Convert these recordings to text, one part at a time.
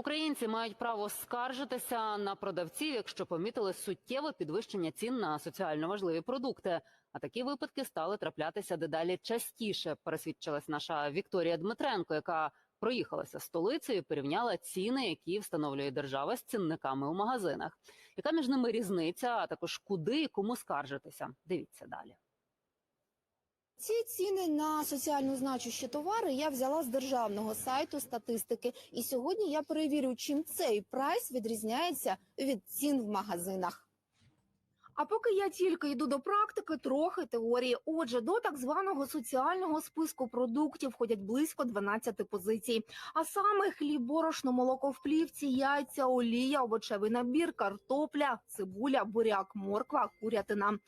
Українці мають право скаржитися на продавців, якщо помітили суттєве підвищення цін на соціально важливі продукти. А такі випадки стали траплятися дедалі частіше. Пересвідчилась наша Вікторія Дмитренко, яка проїхалася столицею, порівняла ціни, які встановлює держава з цінниками у магазинах. Яка між ними різниця? А також куди і кому скаржитися? Дивіться далі. Ці ціни на соціально значущі товари я взяла з державного сайту статистики. І сьогодні я перевірю, чим цей прайс відрізняється від цін в магазинах. А поки я тільки йду до практики, трохи теорії. Отже, до так званого соціального списку продуктів входять близько 12 позицій. А саме хліб, борошно, молоко в плівці, яйця, олія, овочевий набір, картопля, цибуля, буряк, морква, курятина.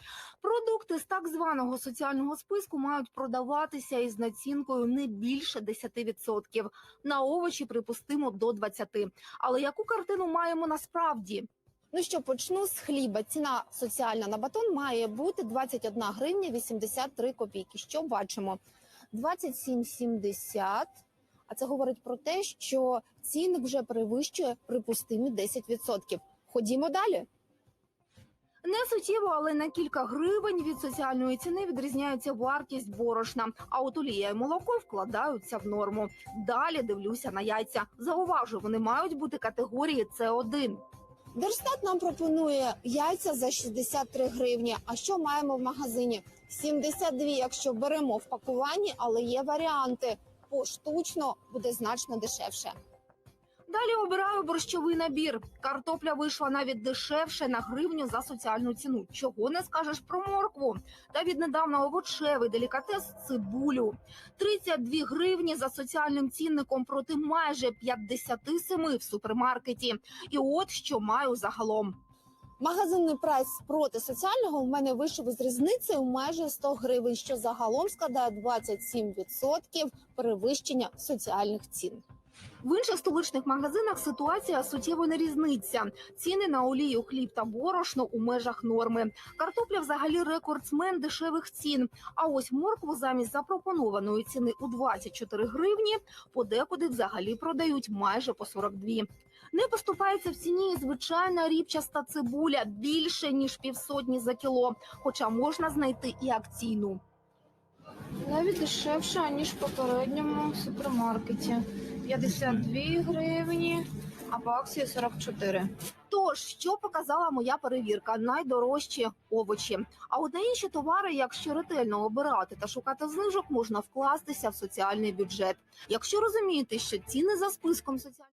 Продукти з так званого соціального списку мають продаватися із націнкою не більше 10%. На овочі припустимо до 20%. Але яку картину маємо насправді? Ну що, почну з хліба. Ціна соціальна на батон має бути 21 гривня 83 копійки. Що бачимо? 27,70. А це говорить про те, що цінник вже перевищує припустимі 10%. Ходімо далі. Не суттєво, але на кілька гривень від соціальної ціни відрізняється вартість борошна. А от олія і молоко вкладаються в норму. Далі дивлюся на яйця. Зауважу, вони мають бути категорії С1. Держстат нам пропонує яйця за 63 гривні. А що маємо в магазині? 72, якщо беремо в пакуванні, але є варіанти. Поштучно буде значно дешевше. Далі обираю борщовий набір. Картопля вийшла навіть дешевше на гривню за соціальну ціну. Чого не скажеш про моркву? Та віднедавна овочевий делікатес цибулю. 32 гривні за соціальним цінником проти майже 57 в супермаркеті. І от що маю загалом. Магазинний прайс проти соціального у мене вийшов із різницею майже 100 гривень, що загалом складає 27% перевищення соціальних цін. В інших столичних магазинах ситуація суттєво не різниця. Ціни на олію, хліб та борошно у межах норми. Картопля взагалі рекордсмен дешевих цін. А ось моркву замість запропонованої ціни у 24 гривні подекуди взагалі продають майже по 42. Не поступається в ціні звичайна ріпчаста цибуля більше ніж півсотні за кіло, хоча можна знайти і акційну. Навіть дешевше, ніж в попередньому супермаркеті. 52 гривні, а по акції 44. Тож, що показала моя перевірка? Найдорожчі овочі. А от на інші товари, якщо ретельно обирати та шукати знижок, можна вкластися в соціальний бюджет. Якщо розумієте, що ціни за списком соціальних